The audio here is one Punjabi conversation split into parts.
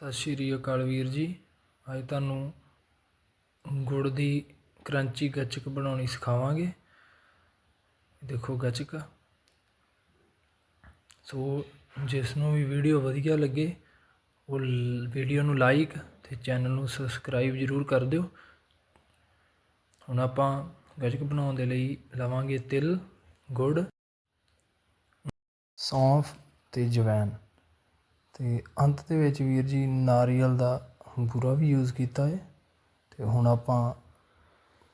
ਸਤਿ ਸ਼੍ਰੀ ਅਕਾਲ ਵੀਰ ਜੀ। ਅੱਜ ਤੁਹਾਨੂੰ ਗੁੜ ਦੀ ਕਰੰਚੀ ਗੱਚਕ ਬਣਾਉਣੀ ਸਿਖਾਵਾਂਗੇ। ਦੇਖੋ ਗੱਚਕ। ਸੋ ਜਿਸ ਨੂੰ ਵੀ ਵੀਡੀਓ ਵਧੀਆ ਲੱਗੇ, ਉਹ ਵੀਡੀਓ ਨੂੰ ਲਾਈਕ ਤੇ ਚੈਨਲ ਨੂੰ ਸਬਸਕ੍ਰਾਈਬ ਜ਼ਰੂਰ ਕਰ ਦਿਓ। ਹੁਣ ਆਪਾਂ ਗੱਚਕ ਬਣਾਉਣ ਦੇ ਲਈ ਲਵਾਂਗੇ ਤਿਲ, ਗੁੜ, ਸੌਂਫ ਤੇ ਜਵੈਨ ਅਤੇ ਅੰਤ ਦੇ ਵਿੱਚ ਵੀਰ ਜੀ ਨਾਰੀਅਲ ਦਾ ਬੂਰਾ ਵੀ ਯੂਜ਼ ਕੀਤਾ ਹੈ ਅਤੇ ਹੁਣ ਆਪਾਂ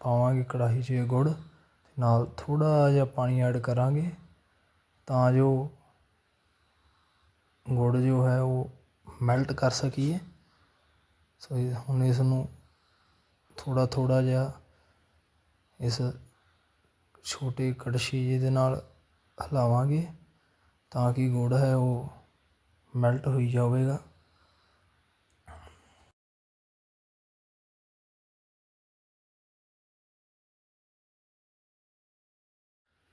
ਪਾਵਾਂਗੇ ਕੜਾਹੀ 'ਚ ਗੁੜ ਤੇ ਨਾਲ ਥੋੜ੍ਹਾ ਜਿਹਾ ਪਾਣੀ ਐਡ ਕਰਾਂਗੇ ਤਾਂ ਜੋ ਗੁੜ ਜੋ ਹੈ ਉਹ ਮੈਲਟ ਕਰ ਸਕੀਏ। ਸੋ ਹੁਣ ਇਸ ਨੂੰ ਥੋੜ੍ਹਾ ਥੋੜ੍ਹਾ ਜਿਹਾ ਇਸ ਛੋਟੇ ਕੜਛੀ ਜਿਹਦੇ ਨਾਲ ਹਿਲਾਵਾਂਗੇ ਤਾਂ ਕਿ ਗੁੜ ਹੈ ਉਹ ਮੈਲਟ ਹੋਈ ਜਾਵੇਗਾ।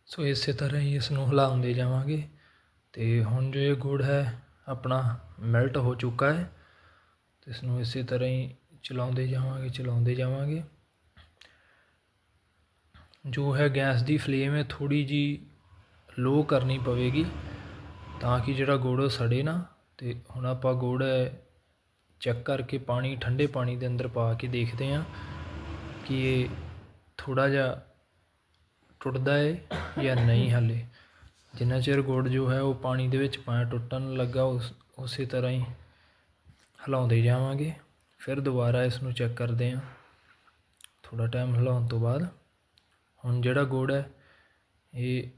ਸੋ ਇਸੇ ਤਰ੍ਹਾਂ ਹੀ ਇਸ ਨੂੰ ਹਿਲਾਉਂਦੇ ਜਾਵਾਂਗੇ ਤੇ ਹੁਣ ਜੋ ਇਹ ਗੁੜ ਹੈ, ਆਪਣਾ ਮੈਲਟ ਹੋ ਚੁੱਕਾ ਹੈ। ਇਸ ਨੂੰ ਇਸੇ ਤਰ੍ਹਾਂ ਹੀ ਚਲਾਉਂਦੇ ਜਾਵਾਂਗੇ ਚਲਾਉਂਦੇ ਜਾਵਾਂਗੇ। ਜੋ ਹੈ ਗੈਸ ਦੀ ਫਲੇਮ ਹੈ ਥੋੜੀ ਜੀ ਲੋ ਕਰਨੀ ਪਵੇਗੀ। ਤਾਂ ਕਿ ਜਿਹੜਾ ਗੁੜ ਉਹ ਸੜੇ ਨਾ ਅਤੇ ਹੁਣ ਆਪਾਂ ਗੁੜ ਚੈੱਕ ਕਰਕੇ ਪਾਣੀ, ਠੰਡੇ ਪਾਣੀ ਦੇ ਅੰਦਰ ਪਾ ਕੇ ਦੇਖਦੇ ਹਾਂ ਕਿ ਇਹ ਥੋੜ੍ਹਾ ਜਿਹਾ ਟੁੱਟਦਾ ਹੈ ਜਾਂ ਨਹੀਂ ਹਾਲੇ। ਜਿੰਨਾ ਚਿਰ ਗੁੜ ਜੋ ਹੈ ਉਹ ਪਾਣੀ ਦੇ ਵਿੱਚ ਪਾਇਆ ਟੁੱਟਣ ਲੱਗਾ, ਉਸ, ਉਸੇ ਤਰ੍ਹਾਂ ਹੀ ਹਿਲਾਉਂਦੇ ਜਾਵਾਂਗੇ। ਫਿਰ ਦੁਬਾਰਾ ਇਸ ਨੂੰ ਚੈੱਕ ਕਰਦੇ ਹਾਂ। ਥੋੜਾ ਟਾਈਮ ਹਿਲਾਉਣ ਤੋਂ ਬਾਅਦ ਹੁਣ ਜਿਹੜਾ ਗੁੜ ਹੈ, ਇਹ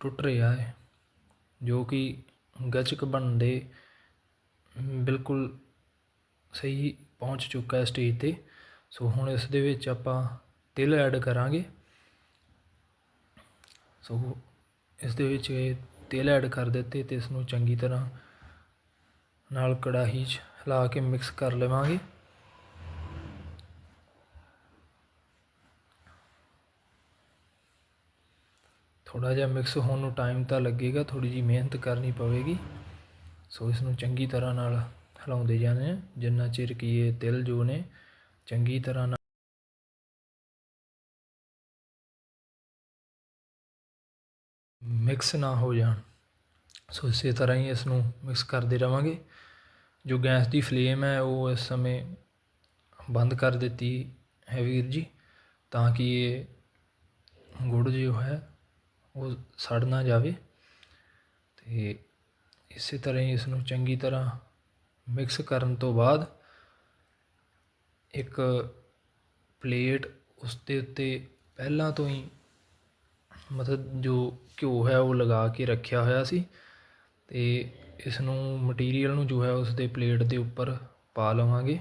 ਟੁੱਟ ਰਿਹਾ ਹੈ। ਜੋ ਕਿ ਗੱਚਕ ਬਣਨ ਦੇ ਬਿਲਕੁਲ ਸਹੀ ਪਹੁੰਚ ਚੁੱਕਾ ਹੈ ਸਟੇਜ ਤੇ। ਸੋ ਹੁਣ ਇਸ ਦੇ ਵਿੱਚ ਆਪਾਂ ਤਿਲ ਐਡ ਕਰਾਂਗੇ। ਸੋ ਇਸ ਦੇ ਵਿੱਚ ਇਹ ਤਿਲ ਐਡ ਕਰ ਦਿੱਤੇ ਤੇ ਇਸ ਨੂੰ ਚੰਗੀ ਤਰ੍ਹਾਂ ਨਾਲ ਕੜਾਹੀ 'ਚ ਹਿਲਾ ਕੇ ਮਿਕਸ ਕਰ ਲਵਾਂਗੇ। ਥੋੜਾ ਜਿਹਾ ਮਿਕਸ ਹੋਣ ਨੂੰ ਟਾਈਮ ਤਾਂ ਲੱਗੇਗਾ ਥੋੜੀ ਜੀ ਮਿਹਨਤ ਕਰਨੀ ਪਵੇਗੀ। ਸੋ ਇਸ ਨੂੰ ਚੰਗੀ ਤਰ੍ਹਾਂ ਨਾਲ ਹਿਲਾਉਂਦੇ ਜਾਣੇ ਆ ਜਿੰਨਾ ਚਿਰ ਕਿ ਇਹ ਤਿਲ ਜੋ ਨੇ, ਚੰਗੀ ਤਰ੍ਹਾਂ ਨਾਲ ਮਿਕਸ ਨਾ ਹੋ ਜਾਣ। ਸੋ ਇਸੇ ਤਰ੍ਹਾਂ ਹੀ ਇਸ ਨੂੰ ਮਿਕਸ ਕਰਦੇ ਰਵਾਂਗੇ। ਜੋ ਗੈਸ ਦੀ ਫਲੇਮ ਹੈ, ਉਹ ਇਸ ਸਮੇਂ ਬੰਦ ਕਰ ਦਿੱਤੀ ਹੈ ਵੀਰ ਜੀ, ਤਾਂ ਕਿ ਇਹ ਗੁੜ ਜੋ ਹੈ ਉਹ ਸੜ ਨਾ ਜਾਵੇ ਅਤੇ ਇਸੇ ਤਰ੍ਹਾਂ ਹੀ ਇਸ ਨੂੰ ਚੰਗੀ ਤਰ੍ਹਾਂ ਮਿਕਸ ਕਰਨ ਤੋਂ ਬਾਅਦ ਇੱਕ ਪਲੇਟ ਉਸ ਦੇ ਉੱਤੇ ਪਹਿਲਾਂ ਤੋਂ ਹੀ ਮਤਲਬ ਜੋ ਘਿਓ ਹੈ ਉਹ ਲਗਾ ਕੇ ਰੱਖਿਆ ਹੋਇਆ ਸੀ ਤੇ ਇਸ ਨੂੰ ਮਟੀਰੀਅਲ ਨੂੰ ਜੋ ਹੈ ਉਸ ਦੇ ਪਲੇਟ ਦੇ ਉੱਪਰ ਪਾ ਲਵਾਂਗੇ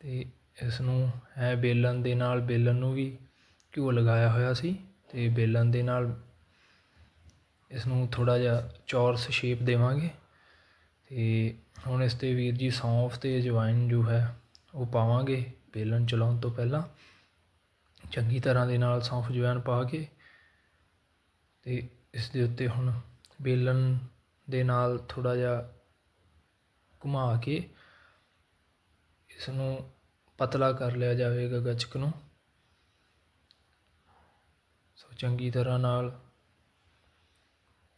ਤੇ ਇਸ ਨੂੰ ਹੈ ਬੇਲਣ ਦੇ ਨਾਲ ਬੇਲਣ ਨੂੰ ਵੀ ਘਿਓ ਲਗਾਇਆ ਹੋਇਆ ਸੀ ਤੇ ਬੇਲਣ ਦੇ ਨਾਲ ਇਸ ਨੂੰ ਥੋੜਾ ਜਿਹਾ ਚੌਰਸ ਸ਼ੇਪ ਦੇਵਾਂਗੇ ਤੇ ਹੁਣ ਇਸ ਤੇ ਵੀਰ ਜੀ ਸੌਂਫ ਤੇ ਅਜਵਾਇਨ ਜੋ ਹੈ ਉਹ ਪਾਵਾਂਗੇ ਬੇਲਣ ਚਲਾਉਣ ਤੋਂ ਪਹਿਲਾਂ। ਚੰਗੀ ਤਰ੍ਹਾਂ ਦੇ ਨਾਲ ਸੌਂਫ ਅਜਵਾਇਨ ਪਾ ਕੇ ਤੇ ਇਸ ਦੇ ਉੱਤੇ ਹੁਣ ਬੇਲਣ ਦੇ ਨਾਲ ਥੋੜਾ ਜਿਹਾ ਘੁਮਾ ਕੇ ਇਸ ਨੂੰ ਪਤਲਾ ਕਰ ਲਿਆ ਜਾਵੇਗਾ ਗੱਚਕ ਨੂੰ। ਸੋ ਚੰਗੀ ਤਰ੍ਹਾਂ ਨਾਲ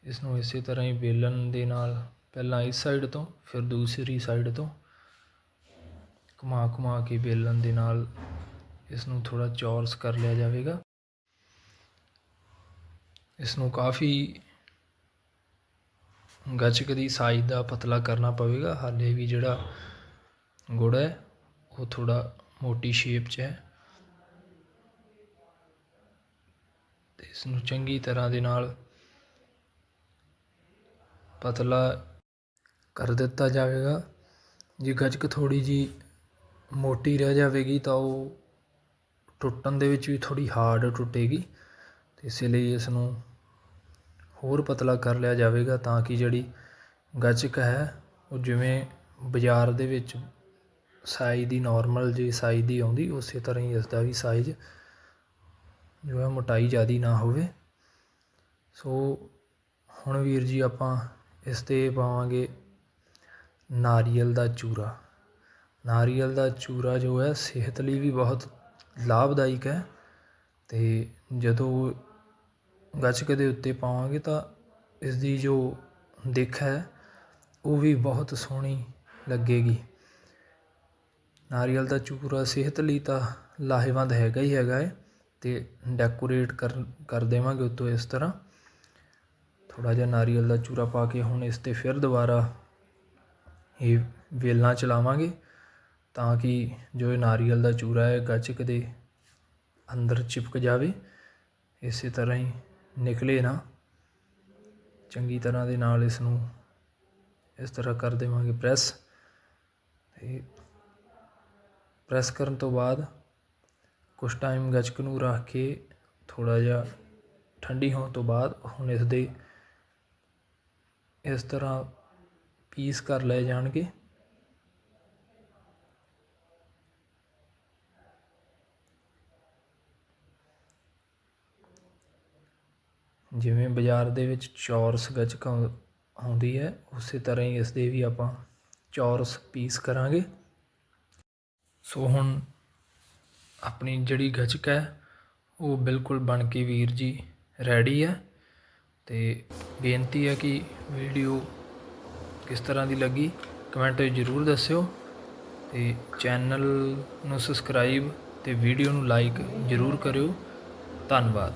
ਇਸ ਨੂੰ ਇਸੇ ਤਰ੍ਹਾਂ ਹੀ ਵੇਲਣ ਦੇ ਨਾਲ ਪਹਿਲਾਂ ਇਸ ਸਾਈਡ ਤੋਂ, ਫਿਰ ਦੂਸਰੀ ਸਾਈਡ ਤੋਂ ਘੁਮਾ ਘੁਮਾ ਕੇ ਵੇਲਣ ਦੇ ਨਾਲ ਇਸ ਨੂੰ ਥੋੜਾ ਚੌਰਸ ਕਰ ਲਿਆ ਜਾਵੇਗਾ। ਇਸ ਨੂੰ ਕਾਫੀ ਗੱਚਕ ਦੀ ਸਾਈਜ਼ ਦਾ ਪਤਲਾ ਕਰਨਾ ਪਵੇਗਾ। ਹਾਲੇ ਵੀ ਜਿਹੜਾ ਗੁੜ ਹੈ, ਉਹ ਥੋੜਾ ਮੋਟੀ ਸ਼ੇਪ 'ਚ ਹੈ। ਤੇ ਇਸ ਨੂੰ ਚੰਗੀ ਤਰ੍ਹਾਂ ਦੇ ਨਾਲ ਪਤਲਾ ਕਰ ਦਿੱਤਾ ਜਾਵੇਗਾ। ਜੇ ਗੱਚਕ ਥੋੜ੍ਹੀ ਜਿਹੀ ਮੋਟੀ ਰਹਿ ਜਾਵੇਗੀ ਤਾਂ ਉਹ ਟੁੱਟਣ ਦੇ ਵਿੱਚ ਵੀ ਥੋੜ੍ਹੀ ਹਾਰਡ ਟੁੱਟੇਗੀ। ਤੇ ਇਸੇ ਲਈ ਇਸ ਨੂੰ ਹੋਰ ਪਤਲਾ ਕਰ ਲਿਆ ਜਾਵੇਗਾ ਤਾਂ ਕਿ ਜਿਹੜੀ ਗੱਚਕ ਹੈ, ਉਹ ਜਿਵੇਂ ਬਾਜ਼ਾਰ ਦੇ ਵਿੱਚ ਸਾਈਜ਼ ਦੀ ਨਾਰਮਲ ਜੀ ਸਾਈਜ਼ ਦੀ ਆਉਂਦੀ, ਉਸੇ ਤਰ੍ਹਾਂ ਹੀ ਇਸ ਦਾ ਵੀ ਸਾਈਜ਼ ਜੋ ਹੈ ਮੋਟਾਈ ਜ਼ਿਆਦੀ ਨਾ ਹੋਵੇ। ਸੋ ਹੁਣ ਵੀਰ ਜੀ ਆਪਾਂ ਇਸ ਤੇ ਪਾਵਾਂਗੇ ਨਾਰੀਅਲ ਦਾ ਚੂਰਾ। ਨਾਰੀਅਲ ਦਾ ਚੂਰਾ ਜੋ ਹੈ, ਸਿਹਤ ਲਈ ਵੀ ਬਹੁਤ ਲਾਭਦਾਇਕ ਹੈ ਅਤੇ ਜਦੋਂ ਗੱਚਕ ਦੇ ਉੱਤੇ ਪਾਵਾਂਗੇ ਤਾਂ ਇਸ ਦੀ ਜੋ ਦਿੱਖ ਹੈ, ਉਹ ਵੀ ਬਹੁਤ ਸੋਹਣੀ ਲੱਗੇਗੀ। ਨਾਰੀਅਲ ਦਾ ਚੂਰਾ ਸਿਹਤ ਲਈ ਤਾਂ ਲਾਹੇਵੰਦ ਹੈਗਾ ਹੀ ਹੈਗਾ ਹੈ ਅਤੇ ਡੈਕੋਰੇਟ ਕਰ ਕਰ ਦੇਵਾਂਗੇ ਉੱਤੋਂ ਇਸ ਤਰ੍ਹਾਂ। ਥੋੜ੍ਹਾ ਜਿਹਾ ਨਾਰੀਅਲ ਦਾ ਚੂਰਾ ਪਾ ਕੇ ਹੁਣ ਇਸ 'ਤੇ ਫਿਰ ਦੁਬਾਰਾ ਇਹ ਵੇਲਣਾ ਚਲਾਵਾਂਗੇ ਤਾਂ ਕਿ ਜੋ ਇਹ ਨਾਰੀਅਲ ਦਾ ਚੂਰਾ ਹੈ ਗੱਚਕ ਦੇ ਅੰਦਰ ਚਿਪਕ ਜਾਵੇ। ਇਸੇ ਤਰ੍ਹਾਂ ਹੀ ਨਿਕਲੇ ਨਾ। ਚੰਗੀ ਤਰ੍ਹਾਂ ਦੇ ਨਾਲ ਇਸ ਨੂੰ ਇਸ ਤਰ੍ਹਾਂ ਕਰ ਦੇਵਾਂਗੇ ਪ੍ਰੈਸ। ਤੇ ਪ੍ਰੈਸ ਕਰਨ ਤੋਂ ਬਾਅਦ ਕੁਝ ਟਾਈਮ ਗੱਚਕ ਨੂੰ ਰੱਖ ਕੇ ਥੋੜ੍ਹਾ ਜਿਹਾ ਠੰਡੀ ਹੋਣ ਤੋਂ ਬਾਅਦ ਹੁਣ ਇਸ ਦੇ ਇਸ ਤਰ੍ਹਾਂ ਪੀਸ ਕਰ ਲਏ ਜਾਣਗੇ। ਜਿਵੇਂ ਬਾਜ਼ਾਰ ਦੇ ਵਿੱਚ ਚੌਰਸ ਗੱਚਕ ਆਉਂਦੀ ਹੈ, ਉਸੇ ਤਰ੍ਹਾਂ ਹੀ ਇਸ ਦੇ ਵੀ ਆਪਾਂ ਚੌਰਸ ਪੀਸ ਕਰਾਂਗੇ। ਸੋ ਹੁਣ ਆਪਣੀ ਜਿਹੜੀ ਗੱਚਕ ਹੈ, ਉਹ ਬਿਲਕੁਲ ਬਣ ਕੇ ਵੀਰ ਜੀ ਰੈਡੀ ਹੈ। ਅਤੇ ਬੇਨਤੀ ਹੈ ਕਿ ਵੀਡੀਓ ਕਿਸ ਤਰ੍ਹਾਂ ਦੀ ਲੱਗੀ ਕਮੈਂਟ ਵਿੱਚ ਜ਼ਰੂਰ ਦੱਸਿਓ ਅਤੇ ਚੈਨਲ ਨੂੰ ਸਬਸਕ੍ਰਾਈਬ ਅਤੇ ਵੀਡੀਓ ਨੂੰ ਲਾਈਕ ਜ਼ਰੂਰ ਕਰਿਓ। ਧੰਨਵਾਦ।